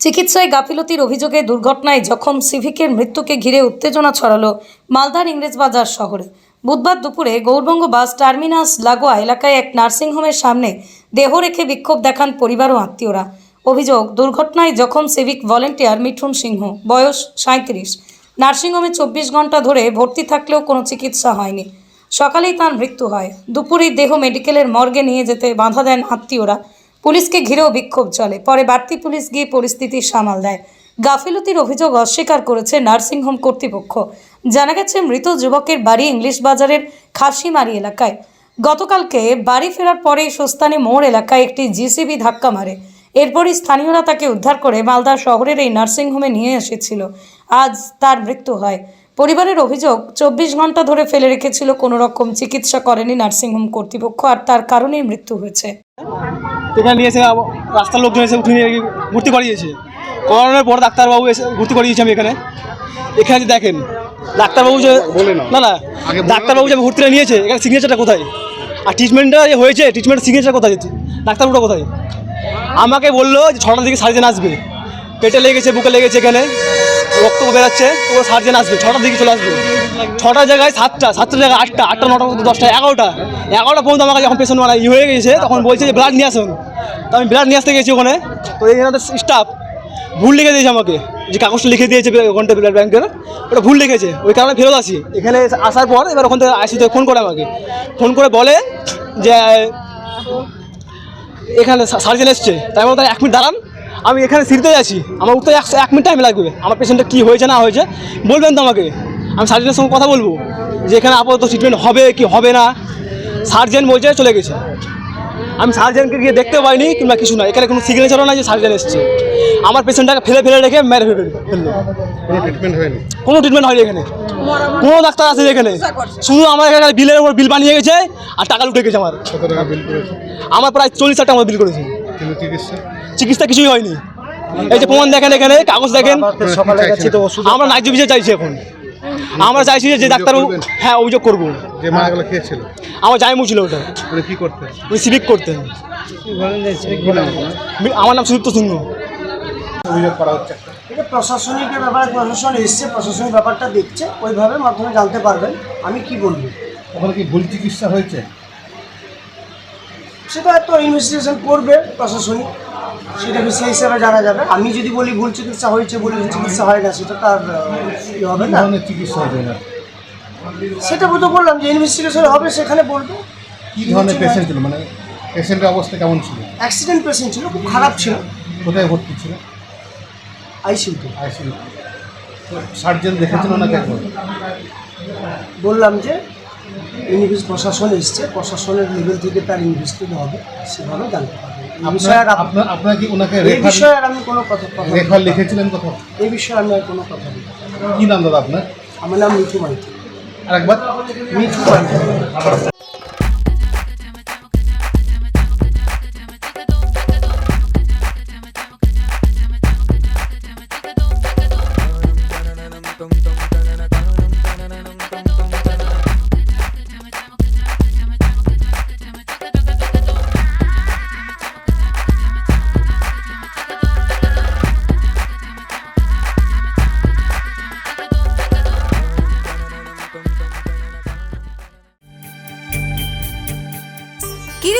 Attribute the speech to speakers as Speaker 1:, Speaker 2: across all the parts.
Speaker 1: চিকিৎসায় গাফিলতির অভিযোগে দুর্ঘটনায় জখম সিভিকের মৃত্যুকে ঘিরে উত্তেজনা ছড়ালো মালদার ইংরেজবাজার শহরে। বুধবার দুপুরে গৌরবঙ্গ বাস টার্মিনাস লাগোয়া এলাকায় এক নার্সিংহোমের সামনে দেহ রেখে বিক্ষোভ দেখান পরিবার ও আত্মীয়রা। অভিযোগ, দুর্ঘটনায় জখম সিভিক ভলেন্টিয়ার মিঠুন সিংহ, বয়স সাঁত্রিশ নার্সিংহোমে চব্বিশ ঘণ্টা ধরে ভর্তি থাকলেও কোনো চিকিৎসা হয়নি। সকালেই তার মৃত্যু হয়। দুপুরেই দেহ মেডিকেলের মর্গে নিয়ে যেতে বাধা দেন আত্মীয়রা। পুলিশকে ঘিরেও বিক্ষোভ চলে। পরে বাড়তি পুলিশ গিয়ে পরিস্থিতি সামাল দেয়। গাফিলতির অভিযোগ অস্বীকার করেছে নার্সিংহোম কর্তৃপক্ষ। জানা গেছে, মৃত যুবকের বাড়ি ইংলিশ বাজারের খাসিমারি এলাকায়। গতকালকে বাড়ি ফেরার পরে সুস্তানি মোড় এলাকায় একটি জিসিবি ধাক্কা মারে। এরপরই স্থানীয়রা তাকে উদ্ধার করে মালদা শহরের এই নার্সিংহোমে নিয়ে এসেছিল। আজ তার মৃত্যু হয়। পরিবারের অভিযোগ চব্বিশ ঘণ্টা ধরে ফেলে রেখেছিল কোনো রকম চিকিৎসা করেনি নার্সিংহোম কর্তৃপক্ষ আর তার কারণেই মৃত্যু হয়েছে।
Speaker 2: এখানে নিয়ে এসে রাস্তার লোকজন এসে উঠে নিয়ে ভর্তি করিয়েছে। করানোর পর ডাক্তারবাবু এসে ভর্তি করিয়েছি আমি এখানে। এখানে যে দেখেন ডাক্তারবাবু যে না না ডাক্তারবাবু যে ভর্তিটা নিয়েছে এখানে সিগনেচারটা কোথায়? আর ট্রিটমেন্টটা যে হয়েছে ট্রিটমেন্টের সিগনেচার কোথায়? ডাক্তারবাবুটা কোথায়? আমাকে বলল যে ছটার দিকে সার্জেন আসবে। পেটে লেগেছে, বুকে লেগেছে এখানে। রক্ত বেরাচ্ছে ও সার্জেন আসবে, ছটার দিকে চলে আসবে। ছটার জায়গায় সাতটা সাতটার জায়গায় আটটা আটটা, নটা, দশটা, এগারোটা। এগারোটা পর্যন্ত আমাকে যখন পেশেন্ট মানে ই হয়ে গেছে, তখন বলছে যে, ব্লাড নিয়ে আসুন। তো আমি ব্লাড নিয়ে আসতে গেছি ওখানে। তো এই স্টাফ ভুল লিখে দিয়েছে আমাকে, যে কাগজটা লিখে দিয়েছে ওখানটা ব্লাড ব্যাংকের। ওটা ভুল লিখেছে, ওই কারণে ফেরত আসি। এখানে আসার পর এবার ওখান থেকে আসি ফোন করে আমাকে। ফোন করে বলে যে, এখানে সার্জেন এসছে। তাই বলতে এক মিনিট দাঁড়ান। আমি এখানে সিঁড়িতে আছি। আমার উঠতে একশো এক মিনিট টাইম লাগবে। আমার পেশেন্টটা কী হয়েছে না হয়েছে বলবেন তো আমাকে। আমি সার্জেনের সঙ্গে কথা বলব। যে এখানে আপাতত ট্রিটমেন্ট হবে কি হবে না। সার্জেন বলছে চলে গেছে। আমি সার্জেনকে গিয়ে দেখতে পাইনি কিংবা কিছু না। এখানে কোনো সিগনেচারও না যে সার্জেন এসছে। আমার পেশেন্টটাকে ফেলে ফেলে রেখে মেরে ফেলে ফেলল।
Speaker 3: কোনো ট্রিটমেন্ট হয়নি?
Speaker 2: কোনো ট্রিটমেন্ট হয়নি এখানে। কোনো ডাক্তার আছে এখানে। শুধু আমার এখানে বিলের উপর বিল বানিয়ে গেছে আর টাকা লুটে গেছে আমার। আমার প্রায় চল্লিশ হাজার টাকা বিল করেছে।
Speaker 3: চিকিৎসা
Speaker 2: কিছুই হয়নি। এই যে প্রমাণ দেখেন এখানে কাগজ দেখেন।
Speaker 3: সকালে গেছি তো ওষুধ
Speaker 2: আমরা ন্যায্য বিচার চাইছি এখন। আমরা চাইছি যে- যে ডাক্তারবাবু হ্যাঁ অভিযোগ করব।
Speaker 3: যে
Speaker 2: আমার জায়মু ছিল ওটা।
Speaker 3: মানে কি করতে
Speaker 2: উনি সিভিক করতেন। আমার নাম সুদীপ্ত সিংহ।
Speaker 3: অভিযোগ করা হচ্ছে।
Speaker 4: এটা প্রশাসনিক ব্যাপারে প্রশাসন এসছে প্রশাসনিক ব্যাপারটা দেখছে ওইভাবে মাধ্যমে জানতে পারবেন। আমি কি বলব?
Speaker 3: ওখানে কি ভুল চিকিৎসা হয়েছে?
Speaker 4: সেটা তো ইনভেস্টিগেশন করবে প্রশাসনিক। সেটা সেই হিসাবে জানা যাবে। আমি যদি বলি ভুল চিকিৎসা হয়েছে বলে চিকিৎসা হয় না সেটা তার হবে না।
Speaker 3: ধরনের চিকিৎসা হবে না।
Speaker 4: সেটা তো বললাম যে ইনভেস্টিগেশন হবে সেখানে বলব।
Speaker 3: কি ধরনের পেশেন্ট ছিল? মানে পেশেন্টের অবস্থা কেমন ছিল?
Speaker 4: অ্যাক্সিডেন্ট পেশেন্ট ছিল খুব খারাপ ছিল।
Speaker 3: কোথায় ভর্তি ছিল?
Speaker 4: আইসিউতে
Speaker 3: আইসিইউ সার্জেন দেখেছেন না একবার
Speaker 4: বললাম যে ইনভেস্ট প্রশাসন এসছে প্রশাসনের লেভেল থেকে তার ইনভেস্টিং হবে সেভাবে জানতে পারবে। আর
Speaker 3: আপনার কি ওনাকে
Speaker 4: এই বিষয়ে আর আমি কোনো কথা
Speaker 3: রেফার লিখেছিলেন কোথাও
Speaker 4: এই বিষয়ে আমি আর কোনো কথা
Speaker 3: কি নাম দাদা আপনার?
Speaker 4: আমার নাম মিঠু মাইতি।
Speaker 3: আরেকবার।
Speaker 4: মিঠু মাইতি।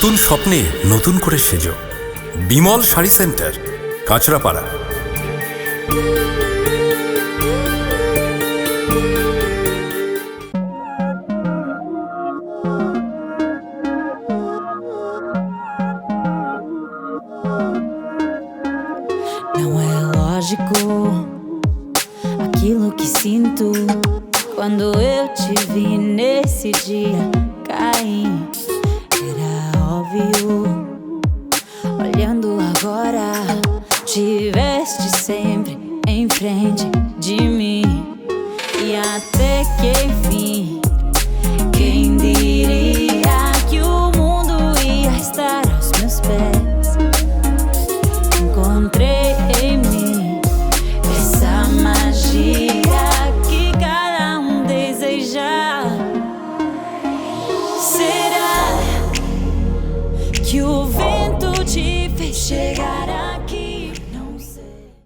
Speaker 5: নতুন স্বপ্নে
Speaker 6: নতুন করে সেজ Bimal sari centre
Speaker 5: Kanchrapara Quando eu te vi nesse dia, caí. Olhando agora, tiveste sempre em frente de mim.